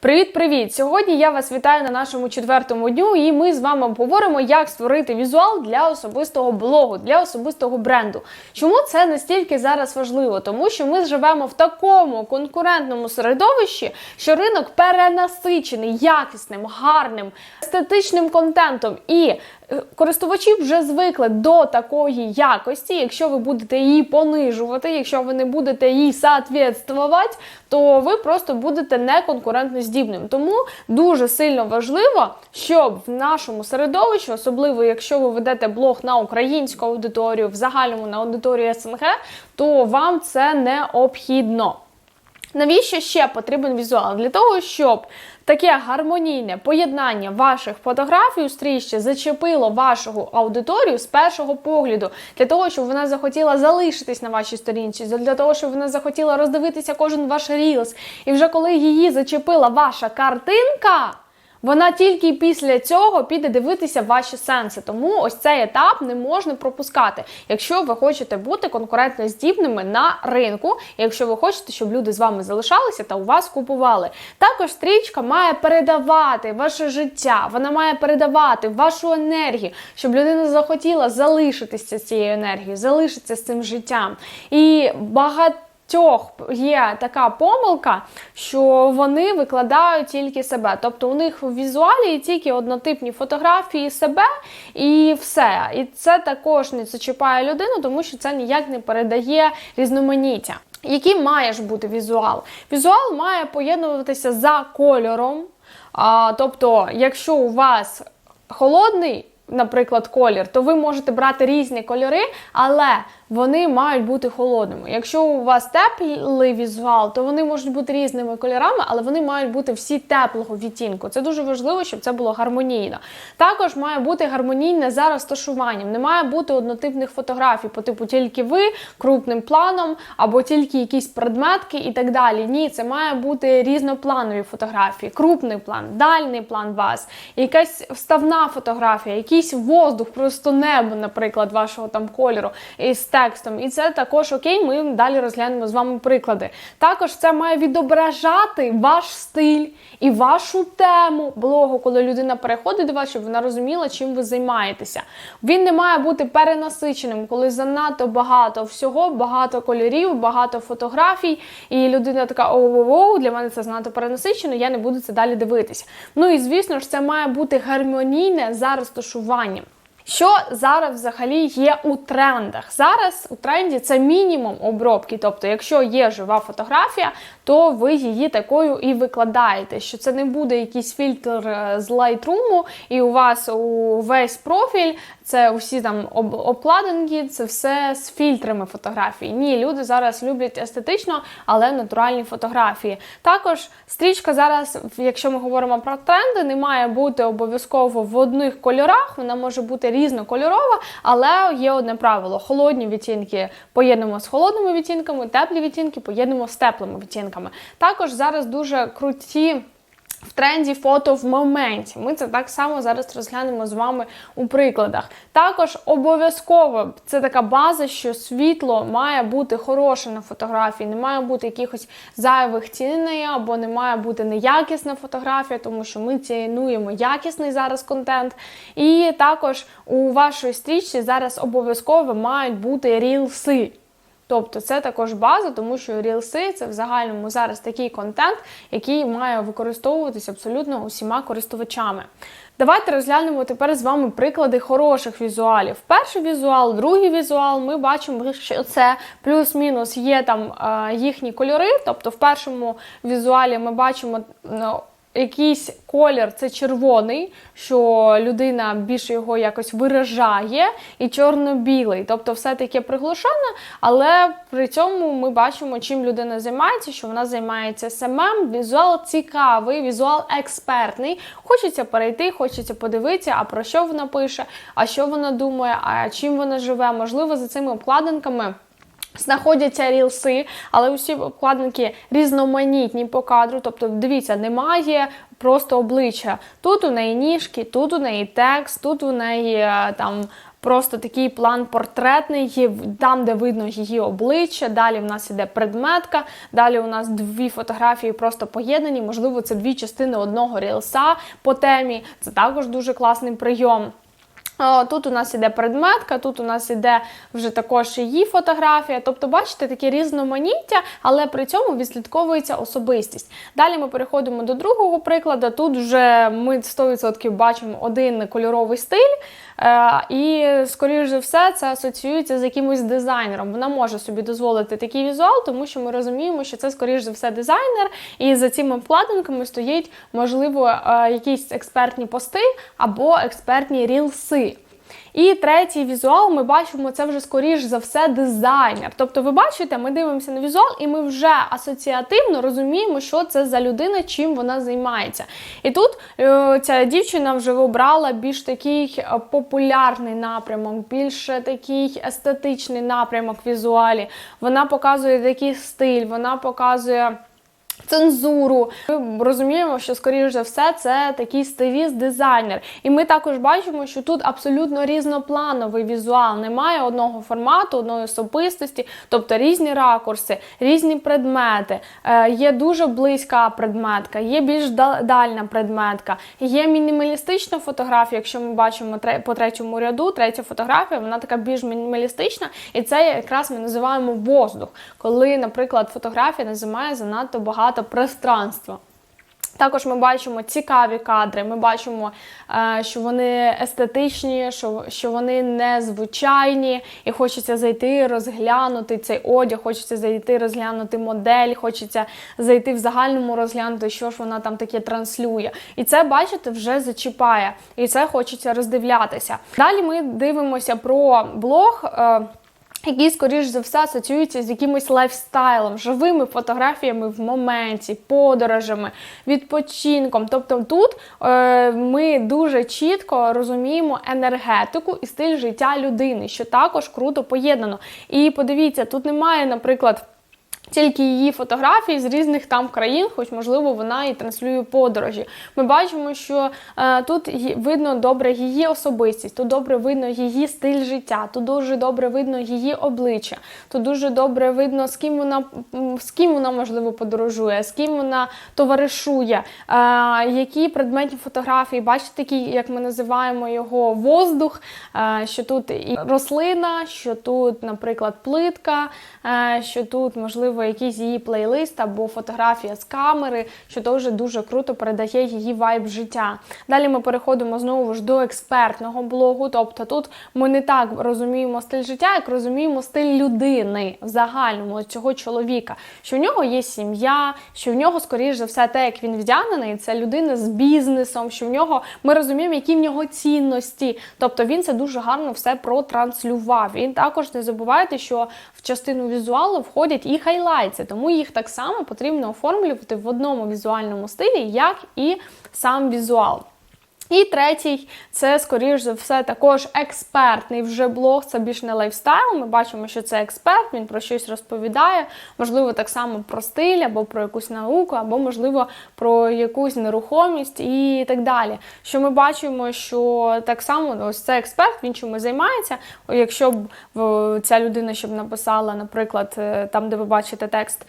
Привіт-привіт! Сьогодні я вас вітаю на нашому четвертому дню, і ми з вами обговоримо, як створити візуал для особистого блогу, для особистого бренду. Чому це настільки зараз важливо? Тому що ми живемо в такому конкурентному середовищі, що ринок перенасичений якісним, гарним, естетичним контентом. І користувачі вже звикли до такої якості. Якщо ви будете її понижувати, якщо ви не будете їй соответствувати, то ви просто будете неконкурентно здібним. Тому дуже сильно важливо, щоб в нашому середовищі, особливо якщо ви ведете блог на українську аудиторію, в загальному на аудиторію СНГ, то вам це необхідно. Навіщо ще потрібен візуал? Для того, щоб таке гармонійне поєднання ваших фотографій у стрічці зачепило вашу аудиторію з першого погляду, для того, щоб вона захотіла залишитись на вашій сторінці, для того, щоб вона захотіла роздивитися кожен ваш рілс. І вже коли її зачепила ваша картинка. Вона тільки після цього піде дивитися ваші сенси. Тому ось цей етап не можна пропускати, якщо ви хочете бути конкурентно здібними на ринку, якщо ви хочете, щоб люди з вами залишалися та у вас купували. Також стрічка має передавати ваше життя, вона має передавати вашу енергію, щоб людина захотіла залишитися з цією енергією, залишитися з цим життям. І багато. Тьох є така помилка, що вони викладають тільки себе. Тобто у них в візуалі тільки однотипні фотографії себе і все. І це також не зачіпає людину, тому що це ніяк не передає різноманіття. Який має ж бути візуал? Візуал має поєднуватися за кольором. А, Тобто, якщо у вас холодний, наприклад, колір, то ви можете брати різні кольори, але вони мають бути холодними. Якщо у вас теплий візуал, то вони можуть бути різними кольорами, але вони мають бути всі теплого відтінку. Це дуже важливо, щоб це було гармонійно. Також має бути гармонійне за розташуванням. Не має бути однотипних фотографій, по типу тільки ви крупним планом, або тільки якісь предметки і так далі. Ні, це має бути різнопланові фотографії, крупний план, дальний план вас, якась вставна фотографія, якийсь воздух, просто небо, наприклад, вашого там кольору. І текстом, і це також окей. Ми далі розглянемо з вами приклади. Також це має відображати ваш стиль і вашу тему блогу, коли людина переходить до вас, щоб вона розуміла, чим ви займаєтеся. Він не має бути перенасиченим, коли занадто багато всього, багато кольорів, багато фотографій, і людина така оу-оу, для мене це занадто перенасичено, я не буду це далі дивитися. Ну і звісно ж, це має бути гармонійне за розташуванням. Що зараз взагалі є у трендах? Зараз у тренді це мінімум обробки. Тобто, якщо є жива фотографія, то ви її такою і викладаєте. Що це не буде якийсь фільтр з Lightroom, і у вас увесь профіль, це усі там об обкладинки, це все з фільтрами фотографій. Ні, люди зараз люблять естетично, але натуральні фотографії. Також стрічка зараз, якщо ми говоримо про тренди, не має бути обов'язково в одних кольорах, вона може бути різнокольорова, але є одне правило: холодні відтінки поєднуємо з холодними відтінками, теплі відтінки поєднуємо з теплими відтінками. Також зараз дуже круті. В тренді фото в моменті. Ми це так само зараз розглянемо з вами у прикладах. Також обов'язково це така база, що світло має бути хороше на фотографії, не має бути якихось зайвих тіней, або не має бути неякісна фотографія, тому що ми цінуємо якісний зараз контент. І також у вашій стрічці зараз обов'язково мають бути рілси. Тобто це також база, тому що рілси це в загальному зараз такий контент, який має використовуватися абсолютно усіма користувачами. Давайте розглянемо тепер з вами приклади хороших візуалів. Перший візуал, другий візуал, ми бачимо, що це плюс-мінус є там е, їхні кольори. Тобто в першому візуалі ми бачимо. Якийсь колір це червоний, що людина більше його якось виражає, і чорно-білий. Тобто все таке приглушене, але при цьому ми бачимо, чим людина займається, що вона займається СММ, візуал цікавий, візуал експертний. Хочеться перейти, хочеться подивитися, а про що вона пише, а що вона думає, а чим вона живе. Можливо, за цими обкладинками. Знаходяться рілси, але усі обкладинки різноманітні по кадру. Тобто, дивіться, немає просто обличчя. Тут у неї ніжки, тут у неї текст, тут у неї е, там. Просто такий план портретний, там, де видно її обличчя. Далі в нас іде предметка. Далі у нас дві фотографії просто поєднані. Можливо, це дві частини одного рілса по темі. Це також дуже класний прийом. Тут у нас іде предметка, тут у нас іде вже також її фотографія. Тобто, бачите, таке різноманіття, але при цьому відслідковується особистість. Далі ми переходимо до другого прикладу. Тут вже ми 100% бачимо один кольоровий стиль. Е, і, скоріш за все, це асоціюється з якимось дизайнером. Вона може собі дозволити такий візуал, тому що ми розуміємо, що це, скоріш за все, дизайнер, і за цими обкладинками стоїть, можливо, е, якісь експертні пости або експертні рілси. І третій візуал ми бачимо, це вже скоріш за все дизайнер. Тобто, ви бачите, ми дивимося на візуал, і ми вже асоціативно розуміємо, що це за людина, чим вона займається. І тут е, ця дівчина вже обрала більш такий е, популярний напрямок, більш такий естетичний напрямок візуалі. Вона показує такий стиль, вона показує. Цензуру ми розуміємо, що скоріш за все це такий стиліст дизайнер. І ми також бачимо, що тут абсолютно різноплановий візуал. Немає одного формату, одної особистості, тобто різні ракурси, різні предмети. Е, Є дуже близька предметка, є більш дальня предметка, є мінімалістична фотографія. Якщо ми бачимо по третьому ряду, третя фотографія, вона така більш мінімалістична, і це якраз ми називаємо воздух, коли, наприклад, фотографія не займає занадто багато багато пространства. Також ми бачимо цікаві кадри, ми бачимо, е, що вони естетичні, що вони незвичайні, і хочеться зайти, розглянути цей одяг, хочеться зайти, розглянути модель, хочеться зайти в загальному розглянути, що ж вона там таке транслює. І це, бачите, вже зачіпає. І це хочеться роздивлятися. Далі ми дивимося про блог. Які, скоріш за все, асоціюються з якимось лайфстайлом, живими фотографіями в моменті, подорожами, відпочинком. Тобто тут е, ми дуже чітко розуміємо енергетику і стиль життя людини, що також круто поєднано. І подивіться, тут немає, наприклад. Тільки її фотографії з різних там країн, хоч, можливо, вона і транслює подорожі. Ми бачимо, що е, тут видно добре її особистість, тут добре видно її стиль життя, тут дуже добре видно її обличчя, тут дуже добре видно, з ким вона з ким вона можливо подорожує, з ким вона товаришує, е, які предметні фотографії. Бачите, такий, як ми називаємо його воздух, е, що тут і рослина, що тут, наприклад, плитка, е, що тут можливо можливо, якийсь її плейлист або фотографія з камери, що теж дуже круто передає її вайб життя. Далі ми переходимо знову ж до експертного блогу. Тобто тут ми не так розуміємо стиль життя, як розуміємо стиль людини в загальному цього чоловіка, що в нього є сім'я, що в нього, скоріш за все, те, як він вдягнений, це людина з бізнесом, що в нього ми розуміємо, які в нього цінності. Тобто він це дуже гарно все протранслював. І також не забувайте, що в частину візуалу входять і хайлайти хайлайтси, тому їх так само потрібно оформлювати в одному візуальному стилі, як і сам візуал. І третій, це, скоріш за все, також експертний вже блог, це більш не лайфстайл. Ми бачимо, що це експерт, він про щось розповідає, можливо, так само про стиль, або про якусь науку, або, можливо, про якусь нерухомість і так далі. Що ми бачимо, що так само ось це експерт, він чимось займається. Якщо б ця людина щоб написала, наприклад, е, там, де ви бачите текст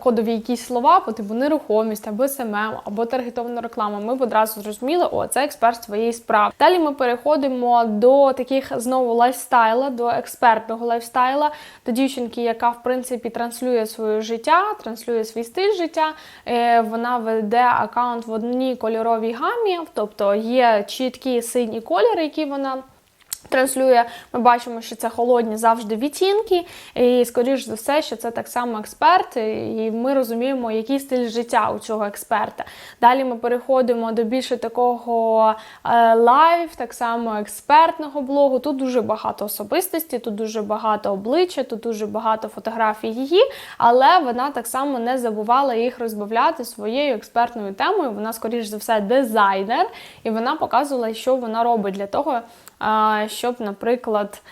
кодові якісь слова, по типу нерухомість або СММ, або таргетована реклама, ми б одразу зрозуміли, о, це експерт своєї справи. Далі ми переходимо до таких знову лайфстайла, до експертного лайфстайла, до дівчинки, яка в принципі транслює своє життя, транслює свій стиль життя. Е, вона веде аккаунт в одній кольоровій гамі, тобто є чіткі сині кольори, які вона транслює, ми бачимо, що це холодні завжди відтінки, і, скоріш за все, що це так само експерт, і ми розуміємо, який стиль життя у цього експерта. Далі ми переходимо до більше такого е, лайв, так само експертного блогу. Тут дуже багато особистості, тут дуже багато обличчя, тут дуже багато фотографій її, але вона так само не забувала їх розбавляти своєю експертною темою. Вона, скоріш за все, дизайнер, і вона показувала, що вона робить для того щоб, наприклад,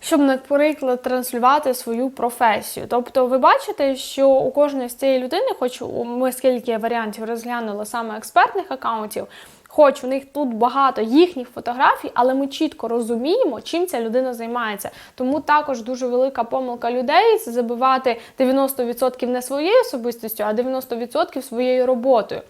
щоб, наприклад, транслювати свою професію. Тобто, ви бачите, що у кожної з цієї людини, хоч ми скільки варіантів розглянули саме експертних акаунтів. Хоч у них тут багато їхніх фотографій, але ми чітко розуміємо, чим ця людина займається. Тому також дуже велика помилка людей забивати 90% не своєю особистістю, а 90% своєю роботою.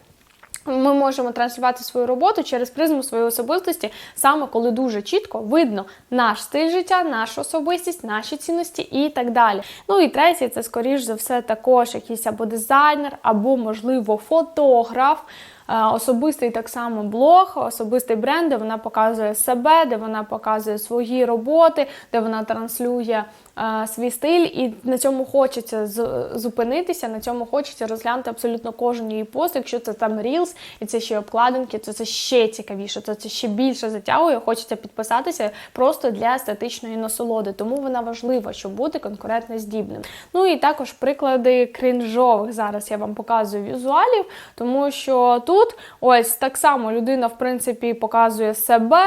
Ми можемо транслювати свою роботу через призму своєї особистості, саме коли дуже чітко видно наш стиль життя, нашу особистість, наші цінності і так далі. Ну і третє, це скоріш за все також якийсь або дизайнер, або, можливо, фотограф. Е, Особистий так само блог, особистий бренд, де вона показує себе, де вона показує свої роботи, де вона транслює е, свій стиль, і на цьому хочеться зупинитися, на цьому хочеться розглянути абсолютно кожен її пост. Якщо це там Reels, і це ще обкладинки, то це ще цікавіше, то це ще більше затягує. Хочеться підписатися просто для естетичної насолоди. Тому вона важлива, щоб бути конкурентно здібним. Ну і також приклади крінжових зараз я вам показую візуалів, тому що тут ось так само людина, в принципі, показує себе,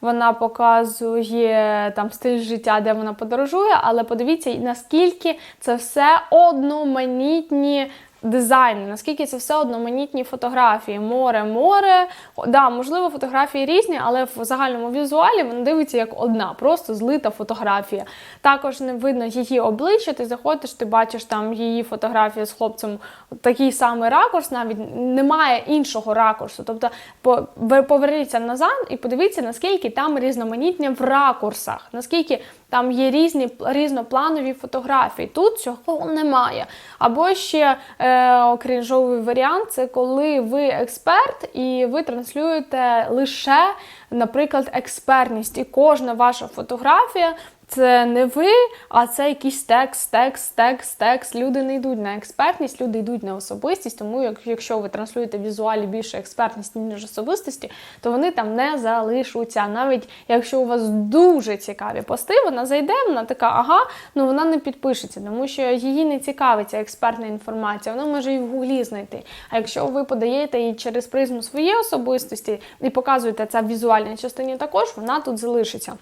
вона показує там стиль життя, де вона подорожує, але подивіться, наскільки це все одноманітні. Дизайни, наскільки це все одноманітні фотографії, море, море. Да, можливо, фотографії різні, але в загальному візуалі вона дивиться як одна, просто злита фотографія. Також не видно її обличчя. Ти заходиш, ти бачиш там її фотографію з хлопцем, такий самий ракурс, навіть немає іншого ракурсу. Тобто по- поверніться назад і подивіться, наскільки там різноманітні в ракурсах, наскільки там є різні різнопланові фотографії. Тут цього немає. Або ще е, крінжовий варіант це коли ви експерт і ви транслюєте лише, наприклад, експертність. І кожна ваша фотографія. Це не ви, а це якийсь текст, текст, текст, текст. Люди не йдуть на експертність, люди йдуть на особистість. Тому якщо ви транслюєте візуалі більше експертності, ніж особистості, то вони там не залишаться. Навіть якщо у вас дуже цікаві пости, вона зайде, вона така, ага, ну вона не підпишеться, тому що її не цікавиться експертна інформація, вона може і в гуглі знайти. А якщо ви подаєте її через призму своєї особистості і показуєте це в візуальній частині, також вона тут залишиться.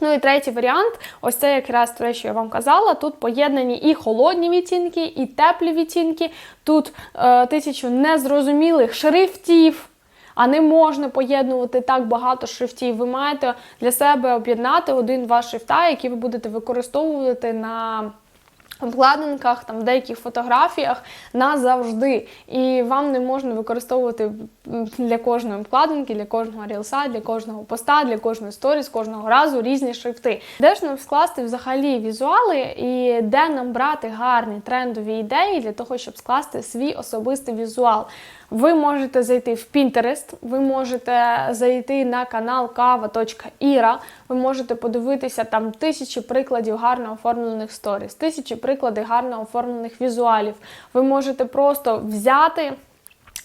Ну і третій варіант, ось це якраз те, що я вам казала. Тут поєднані і холодні відтінки, і теплі відтінки. Тут е, тисячу незрозумілих шрифтів. А не можна поєднувати так багато шрифтів. Ви маєте для себе об'єднати один-два шрифта, які ви будете використовувати на обкладинках, там деяких фотографіях назавжди. І вам не можна використовувати для кожної обкладинки, для кожного рілса, для кожного поста, для кожної сторіс, кожного разу різні шрифти. Де ж нам скласти взагалі візуали і де нам брати гарні трендові ідеї для того, щоб скласти свій особистий візуал? Ви можете зайти в Pinterest, ви можете зайти на канал kava.ira, ви можете подивитися там тисячі прикладів гарно оформлених сторіс, тисячі прикладів гарно оформлених візуалів. Ви можете просто взяти.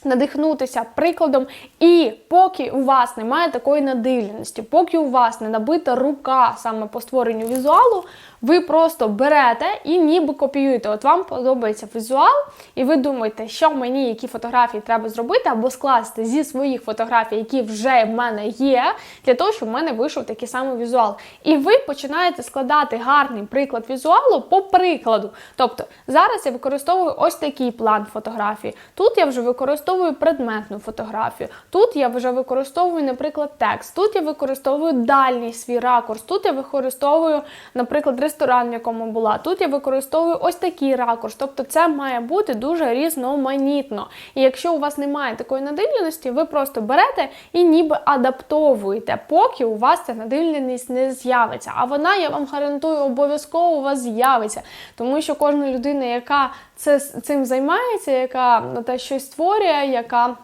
Надихнутися прикладом, і поки у вас немає такої надивленості, поки у вас не набита рука саме по створенню візуалу, ви просто берете і ніби копіюєте. От вам подобається візуал, і ви думаєте, що мені, які фотографії треба зробити, або скласти зі своїх фотографій, які вже в мене є, для того, щоб в мене вийшов такий самий візуал. І ви починаєте складати гарний приклад візуалу по прикладу. Тобто зараз я використовую ось такий план фотографії. Тут я вже використовую предметну фотографію. Тут я вже використовую, наприклад, текст. Тут я використовую дальній свій ракурс. Тут я використовую, наприклад, ресторан, в якому була. Тут я використовую ось такий ракурс. Тобто це має бути дуже різноманітно. І якщо у вас немає такої надивленості, ви просто берете і ніби адаптовуєте, поки у вас ця надивленість не з'явиться. А вона, я вам гарантую, обов'язково у вас з'явиться. Тому що кожна людина, яка це, цим займається, яка те щось створює, яка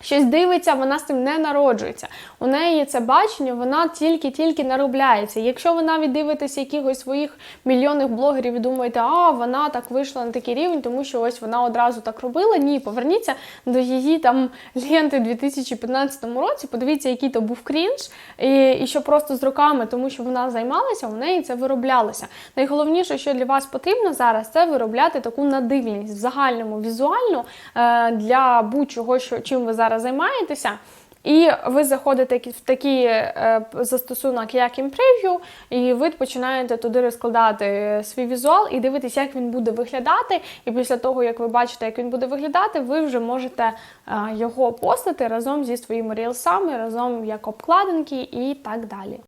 щось дивиться, вона з цим не народжується. У неї це бачення, вона тільки-тільки наробляється. Якщо ви навіть дивитесь якихось своїх мільйонних блогерів і думаєте, а вона так вийшла на такий рівень, тому що ось вона одразу так робила. Ні, поверніться до її там ленти в 2015 році. Подивіться, який то був крінж, і, і що просто з роками, тому що вона займалася, у неї це вироблялося. Найголовніше, що для вас потрібно зараз, це виробляти таку надивленість в загальному візуальну е, для будь-чого, що чим ви зараз займаєтеся. І ви заходите в такий е, застосунок, як імпрев'ю, і ви починаєте туди розкладати свій візуал і дивитися, як він буде виглядати. І після того, як ви бачите, як він буде виглядати, ви вже можете е, його постити разом зі своїми рілсами, разом як обкладинки і так далі.